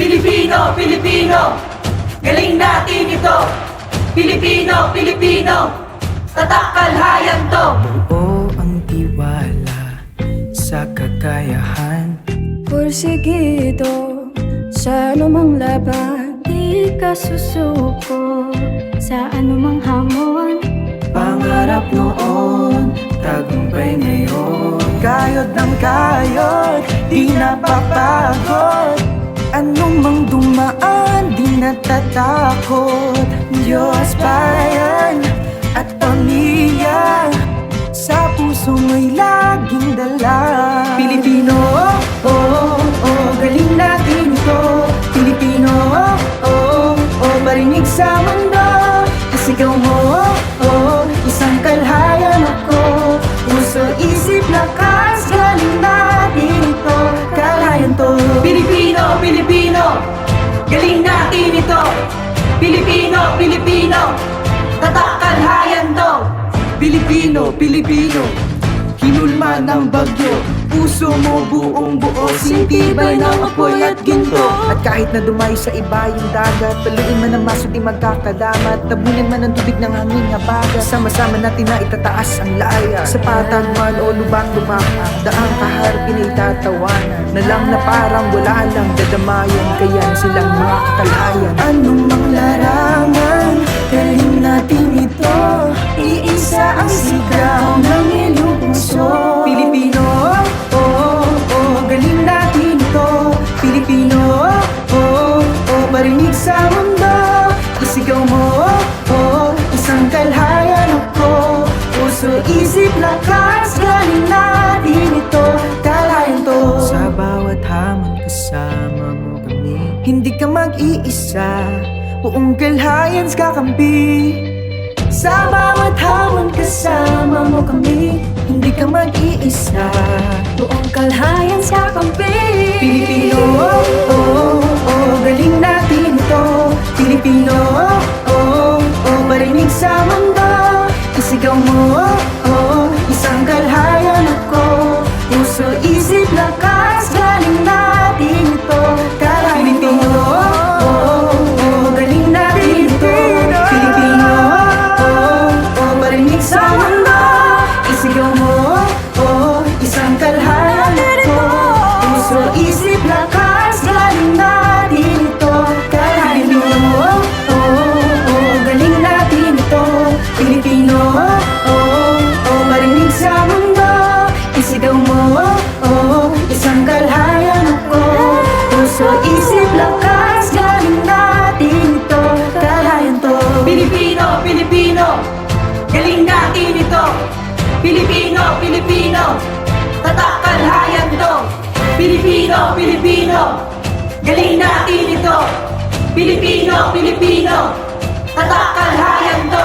Pilipino Galing natin ito. Pilipino, Pilipino. Tatak kalhayan to. Oo ang tiwala sa kakayahan. Porsigido sa anumang laban Di ka susuko. Sa anumang hamon Pangarap noon, tagumpay ngayon. Kayod ng kayod, di napapagod Anong mang dumaan, di natatakot. Diyos, bayan at pamilya Sa puso mo'y laging dala. Pilipino, oh, oh, oh, galing natin ito. Pilipino, oh, oh, oh, marinig sa mundo. Isigaw mo, oh, Pilipino, Pilipino. Tatak kalhayan to. Pilipino, Pilipino. Hinulma ng bagyo. Puso mo buong buo. Sintibay ng apoy at ginto. At kahit na dumayo sa iba yung dagat Paluin man ang maso di magkakadamat Tabunin man ang tubig ng hangin nga bagat. Sama-sama natin na itataas ang laya Sa patag man o lubang lumakang Daang kaharapin ay tatawanan Na lang na parang wala lang dadamayan Kaya silang mga kakalayan. Anong mang larangan? Galing natin ito. Iisa ang sigaw ng iyong puso Pilipino, oh, oh, galing natin ito. Pilipino, oh, oh, marinig sa mundo. Isigaw mo, oh, isang kalhayan ako. Puso, isip, lakas, galing natin ito Hindi ka mag-iisa. Buong kalhayan kakampi. Sa bawat hamon kasama mo kami. Hindi ka mag-iisa. Buong kalhayan sa kampi Pilipino, oh, oh, oh, galing natin ito. Pilipino, oh, oh, marinig sa mundo. Isigaw mo, oh, isang kalhayan Pilipino, Pilipino. Tatakal hayan to Pilipino, Pilipino. Galing natin ito. Pilipino, Pilipino. Tatakal hayan to